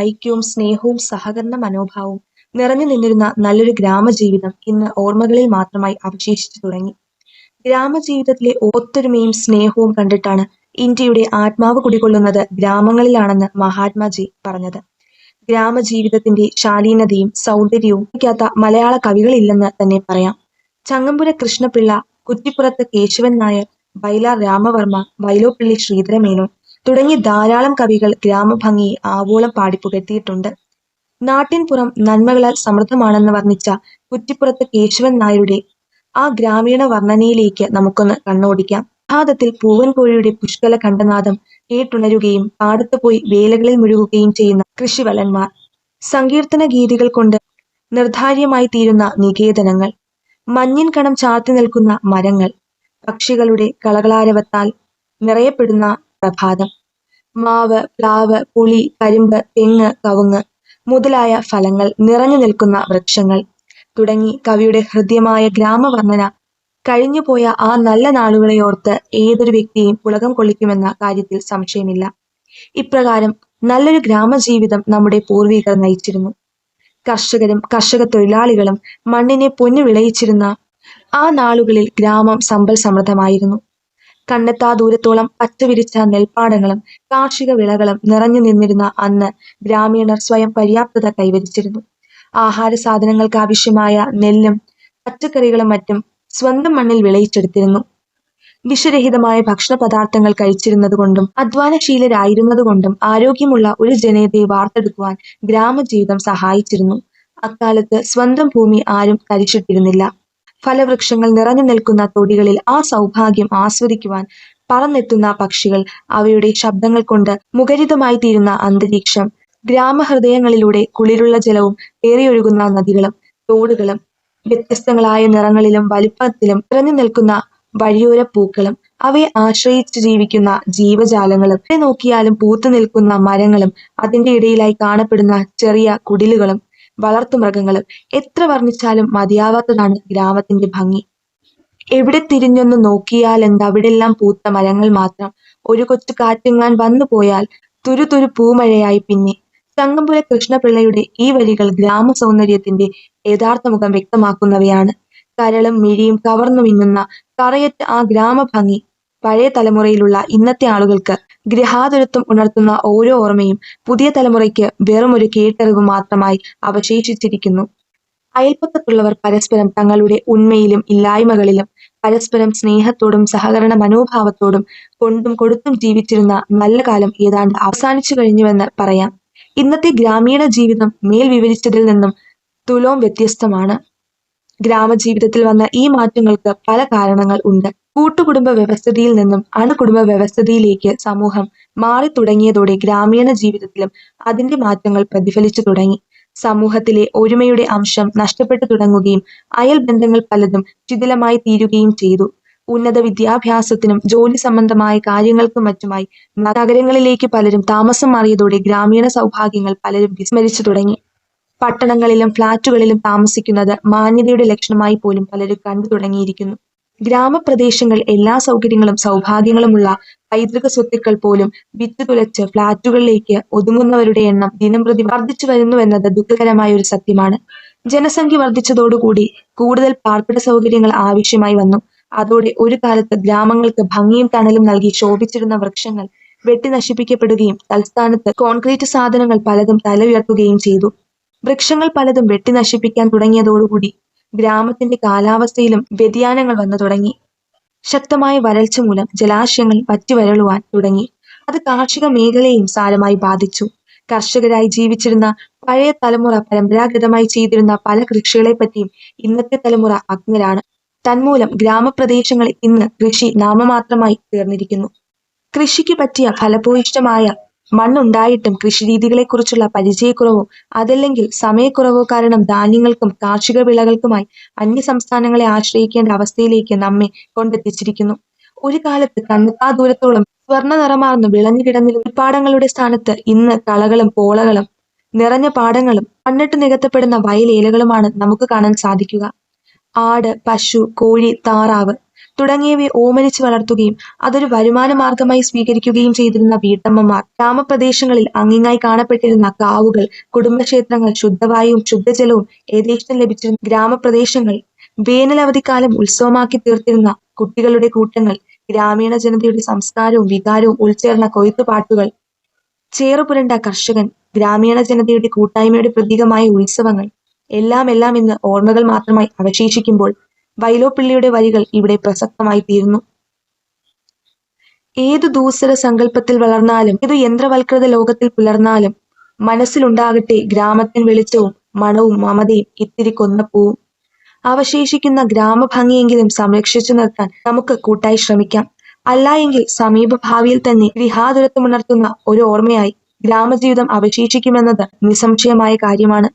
ഐക്യവും സ്നേഹവും സഹകരണ മനോഭാവവും നിറഞ്ഞു നിന്നിരുന്ന നല്ലൊരു ഗ്രാമജീവിതം ഇന്ന് ഓർമ്മകളിൽ മാത്രമായി അവശേഷിച്ചു തുടങ്ങി. ഗ്രാമജീവിതത്തിലെ ഒത്തൊരുമയും സ്നേഹവും കണ്ടിട്ടാണ് ഇന്ത്യയുടെ ആത്മാവ് കുടികൊള്ളുന്നത് ഗ്രാമങ്ങളിലാണെന്ന് മഹാത്മാജി പറഞ്ഞത്. ഗ്രാമജീവിതത്തിന്റെ ശാലീനതയും സൗന്ദര്യവും ക്കാത്ത മലയാള കവികളില്ലെന്ന് തന്നെ പറയാം. ചങ്ങമ്പുര കൃഷ്ണപിള്ള കുറ്റിപ്പുറത്ത് കേശവൻ നായർ വയലാർ രാമവർമ്മ വൈലോപ്പിള്ളി ശ്രീധരമേനോൻ തുടങ്ങി ധാരാളം കവികൾ ഗ്രാമഭംഗിയെ ആവോളം പാടിപ്പുകഴ്ത്തിയിട്ടുണ്ട് നാട്ടിൻപുറം നന്മകളാൽ സമൃദ്ധമാണെന്ന് വർണിച്ച കുറ്റിപ്പുറത്ത് കേശവൻ നായരുടെ ആ ഗ്രാമീണ വർണനയിലേക്ക് നമുക്കൊന്ന് കണ്ണോടിക്കാം. പ്രഭാതത്തിൽ പൂവൻകോഴിയുടെ പുഷ്കല കണ്ടനാദം കേട്ടുണരുകയും പാടത്ത് പോയി വേലകളിൽ മുഴുകുകയും ചെയ്യുന്ന കൃഷിവലന്മാർ. സങ്കീർത്തന ഗീതികൾ കൊണ്ട് നിർധാര്യമായി തീരുന്ന നികേതനങ്ങൾ. മഞ്ഞിൻ കണം ചാർത്തി നിൽക്കുന്ന മരങ്ങൾ. പക്ഷികളുടെ കളകളാരവത്താൽ നിറയപ്പെടുന്ന പ്രഭാതം. മാവ് പ്ലാവ് പുളി കരിമ്പ് തെങ്ങ് കവുങ്ങ് മുതലായ ഫലങ്ങൾ നിറഞ്ഞു നിൽക്കുന്ന വൃക്ഷങ്ങൾ. തുടങ്ങി കവിയുടെ ഹൃദ്യമായ ഗ്രാമവർണന കഴിഞ്ഞുപോയ ആ നല്ല നാളുകളെ ഓർത്ത് ഏതൊരു വ്യക്തിയും പുളകം കൊള്ളിക്കുമെന്ന കാര്യത്തിൽ സംശയമില്ല. ഇപ്രകാരം നല്ലൊരു ഗ്രാമജീവിതം നമ്മുടെ പൂർവികർ നയിച്ചിരുന്നു. കർഷകരും കർഷക തൊഴിലാളികളും മണ്ണിനെ പൊന്നു വിളയിച്ചിരുന്ന ആ നാളുകളിൽ ഗ്രാമം സമ്പൽ സമൃദ്ധമായിരുന്നു. കണ്ണെത്താ ദൂരത്തോളം പച്ചവിരിച്ച നെൽപ്പാടങ്ങളും കാർഷിക വിളകളും നിറഞ്ഞു നിന്നിരുന്ന അന്ന് ഗ്രാമീണർ സ്വയം പര്യാപ്തത കൈവരിച്ചിരുന്നു. ആഹാര സാധനങ്ങൾക്ക് ആവശ്യമായ നെല്ലും പച്ചക്കറികളും മറ്റും സ്വന്തം മണ്ണിൽ വിളയിച്ചെടുത്തിരുന്നു. വിഷരഹിതമായ ഭക്ഷണ പദാർത്ഥങ്ങൾ കഴിച്ചിരുന്നതുകൊണ്ടും അധ്വാനശീലരായിരുന്നതുകൊണ്ടും ആരോഗ്യമുള്ള ഒരു ജനതയെ വാർത്തെടുക്കുവാൻ ഗ്രാമജീവിതം സഹായിച്ചിരുന്നു. അക്കാലത്ത് സ്വന്തം ഭൂമി ആരും തരിച്ചിട്ടിരുന്നില്ല ഫലവൃക്ഷങ്ങൾ നിറഞ്ഞു നിൽക്കുന്ന തൊടികളിൽ ആ സൗഭാഗ്യം ആസ്വദിക്കുവാൻ പറന്നെത്തുന്ന പക്ഷികൾ അവയുടെ ശബ്ദങ്ങൾ കൊണ്ട് മുഖരിതമായി തീരുന്ന അന്തരീക്ഷം ഗ്രാമഹൃദയങ്ങളിലൂടെ കുളിരുള്ള ജലവും ഏറിയൊഴുകുന്ന നദികളും തോടുകളും വ്യത്യസ്തങ്ങളായ നിറങ്ങളിലും വലിപ്പത്തിലും നിറഞ്ഞു നിൽക്കുന്ന വഴിയോര പൂക്കളും അവയെ ആശ്രയിച്ചു ജീവിക്കുന്ന ജീവജാലങ്ങളും. നോക്കിയാലും പൂത്തു നിൽക്കുന്ന മരങ്ങളും അതിന്റെ ഇടയിലായി കാണപ്പെടുന്ന ചെറിയ കുടിലുകളും വളർത്തുമൃഗങ്ങളും എത്ര വർണിച്ചാലും മതിയാവാത്തതാണ് ഗ്രാമത്തിന്റെ ഭംഗി. എവിടെ തിരിഞ്ഞൊന്ന് നോക്കിയാൽ എന്തവിടെല്ലാം പൂത്ത മരങ്ങൾ മാത്രം. ഒരു കൊച്ചു കാറ്റെങ്ങാൻ വന്നു പോയാൽ തുരുതുരു പൂമഴയായി പിന്നെ. ചങ്ങമ്പുര കൃഷ്ണപിള്ളയുടെ ഈ വരികൾ ഗ്രാമ സൗന്ദര്യത്തിന്റെ യഥാർത്ഥ മുഖം വ്യക്തമാക്കുന്നവയാണ്. കരളും മിഴിയും കവർന്നു മിന്നുന്ന കറയറ്റ ആ ഗ്രാമഭംഗി പഴയ തലമുറയിലുള്ള ഇന്നത്തെ ആളുകൾക്ക് ഗൃഹാതുരത്വം ഉണർത്തുന്ന ഓരോ ഓർമ്മയും പുതിയ തലമുറയ്ക്ക് വെറും ഒരു കേട്ടറിവ് മാത്രമായി അവശേഷിച്ചിരിക്കുന്നു. അയൽപ്പക്കത്തുള്ളവർ പരസ്പരം തങ്ങളുടെ ഉണ്മയിലും ഇല്ലായ്മകളിലും പരസ്പരം സ്നേഹത്തോടും സഹകരണ മനോഭാവത്തോടും കൊണ്ടും കൊടുത്തും ജീവിച്ചിരുന്ന നല്ല കാലം ഏതാണ്ട് അവസാനിച്ചു കഴിഞ്ഞുവെന്ന് പറയാം. ഇന്നത്തെ ഗ്രാമീണ ജീവിതം മേൽ വിവരിച്ചതിൽ നിന്നും തുലോം വ്യത്യസ്തമാണ്. ഗ്രാമജീവിതത്തിൽ വന്ന ഈ മാറ്റങ്ങൾക്ക് പല കാരണങ്ങൾ ഉണ്ട്. കൂട്ടുകുടുംബ വ്യവസ്ഥിതിയിൽ നിന്നും അണുകുടുംബ വ്യവസ്ഥിതിയിലേക്ക് സമൂഹം മാറി തുടങ്ങിയതോടെ ഗ്രാമീണ ജീവിതത്തിലും അതിന്റെ മാറ്റങ്ങൾ പ്രതിഫലിച്ചു തുടങ്ങി. സമൂഹത്തിലെ ഒരുമയുടെ അംശം നഷ്ടപ്പെട്ടു തുടങ്ങുകയും അയൽ ബന്ധങ്ങൾ പലതും ശിഥിലമായി തീരുകയും ചെയ്തു. ഉന്നത വിദ്യാഭ്യാസത്തിനും ജോലി സംബന്ധമായ കാര്യങ്ങൾക്കും മറ്റുമായി നഗരങ്ങളിലേക്ക് പലരും താമസം മാറിയതോടെ ഗ്രാമീണ സൗഭാഗ്യങ്ങൾ പലരും വിസ്മരിച്ചു തുടങ്ങി. പട്ടണങ്ങളിലും ഫ്ളാറ്റുകളിലും താമസിക്കുന്നത് മാന്യതയുടെ ലക്ഷണമായി പോലും പലരും കണ്ടു തുടങ്ങിയിരിക്കുന്നു. ഗ്രാമപ്രദേശങ്ങൾ എല്ലാ സൗകര്യങ്ങളും സൗഭാഗ്യങ്ങളുമുള്ള പൈതൃക സ്വത്തുക്കൾ പോലും വിത്ത് തുലച്ച് ഫ്ളാറ്റുകളിലേക്ക് ഒതുങ്ങുന്നവരുടെ എണ്ണം ദിനം പ്രതി വർദ്ധിച്ചു വരുന്നുവെന്നത് ദുഃഖകരമായ ഒരു സത്യമാണ്. ജനസംഖ്യ വർദ്ധിച്ചതോടുകൂടി കൂടുതൽ പാർപ്പിട സൗകര്യങ്ങൾ ആവശ്യമായി വന്നു. അതോടെ ഒരു കാലത്ത് ഗ്രാമങ്ങൾക്ക് ഭംഗിയും തണലും നൽകി ശോഭിച്ചിരുന്ന വൃക്ഷങ്ങൾ വെട്ടി നശിപ്പിക്കപ്പെടുകയും തൽസ്ഥാനത്ത് കോൺക്രീറ്റ് സാധനങ്ങൾ പലതും തല ഉയർത്തുകയും ചെയ്തു. വൃക്ഷങ്ങൾ പലതും വെട്ടി നശിപ്പിക്കാൻ തുടങ്ങിയതോടുകൂടി ഗ്രാമത്തിന്റെ കാലാവസ്ഥയിലും വ്യതിയാനങ്ങൾ വന്നു തുടങ്ങി. ശക്തമായ വരൾച്ച മൂലം ജലാശയങ്ങൾ വറ്റിവരളുവാൻ തുടങ്ങി. അത് കാർഷിക മേഖലയെയും സാരമായി ബാധിച്ചു. കർഷകരായി ജീവിച്ചിരുന്ന പഴയ തലമുറ പരമ്പരാഗതമായി ചെയ്തിരുന്ന പല കൃഷികളെ പറ്റിയും ഇന്നത്തെ തലമുറ അജ്ഞരാണ്. തന്മൂലം ഗ്രാമപ്രദേശങ്ങളിൽ ഇന്ന് കൃഷി നാമമാത്രമായി തീർന്നിരിക്കുന്നു. കൃഷിക്ക് പറ്റിയ ഫലഭൂയിഷ്ടമായ മണ്ണുണ്ടായിട്ടും കൃഷിരീതികളെക്കുറിച്ചുള്ള പരിചയക്കുറവോ അതല്ലെങ്കിൽ സമയക്കുറവോ കാരണം ധാന്യങ്ങൾക്കും കാർഷിക വിളകൾക്കുമായി അന്യ സംസ്ഥാനങ്ങളെ ആശ്രയിക്കേണ്ട അവസ്ഥയിലേക്ക് നമ്മെ കൊണ്ടെത്തിച്ചിരിക്കുന്നു. ഒരു കാലത്ത് കണ്ണെത്താ ദൂരത്തോളം വിളഞ്ഞു കിടന്നിരുന്ന പാടങ്ങളുടെ സ്ഥാനത്ത് ഇന്ന് കളകളും പോളകളും നിറഞ്ഞ പാടങ്ങളും മണ്ണിട്ട് നികത്തപ്പെടുന്ന വയലേലകളുമാണ് നമുക്ക് കാണാൻ സാധിക്കുക. ആട് പശു കോഴി താറാവ് തുടങ്ങിയവയെ ഓമനിച്ച് വളർത്തുകയും അതൊരു വരുമാന മാർഗമായി സ്വീകരിക്കുകയും ചെയ്തിരുന്ന വീട്ടമ്മമാർ. ഗ്രാമപ്രദേശങ്ങളിൽ അങ്ങിങ്ങായി കാണപ്പെട്ടിരുന്ന കാവുകൾ കുടുംബക്ഷേത്രങ്ങൾ ശുദ്ധവായുവും ശുദ്ധജലവും യഥേഷ്ടം ലഭിച്ചിരുന്ന ഗ്രാമപ്രദേശങ്ങൾ വേനലവധിക്കാലം ഉത്സവമാക്കി തീർത്തിരുന്ന കുട്ടികളുടെ കൂട്ടങ്ങൾ ഗ്രാമീണ ജനതയുടെ സംസ്കാരവും വികാരവും ഉൾച്ചേർന്ന കൊയ്ത്തുപാട്ടുകൾ ചേറുപുരണ്ട കർഷകൻ ഗ്രാമീണ ജനതയുടെ കൂട്ടായ്മയുടെ പ്രതീകമായ ഉത്സവങ്ങൾ എല്ലാം എല്ലാം ഇന്ന് ഓർമ്മകൾ മാത്രമായി അവശേഷിക്കുമ്പോൾ വൈലോപ്പിള്ളിയുടെ വരികൾ ഇവിടെ പ്രസക്തമായി തീരുന്നു ഏതു ദൂസര സങ്കല്പത്തിൽ വളർന്നാലും ഏതു യന്ത്രവൽകൃത ലോകത്തിൽ പുലർന്നാലും മനസ്സിലുണ്ടാകട്ടെ ഗ്രാമത്തിൻ വെളിച്ചവും മണവും മമതയും ഇത്തിരി കൊന്നപ്പൂവും അവശേഷിക്കുന്ന ഗ്രാമഭംഗിയെങ്കിലും സംരക്ഷിച്ചു നിർത്താൻ നമുക്ക് കൂട്ടായി ശ്രമിക്കാം. അല്ല എങ്കിൽ സമീപ ഭാവിയിൽ തന്നെ ഗൃഹാതുരത്വമുണർത്തുന്ന ഒരു ഓർമ്മയായി ഗ്രാമജീവിതം അവശേഷിക്കുമെന്നത് നിസ്സംശയമായ കാര്യമാണ്.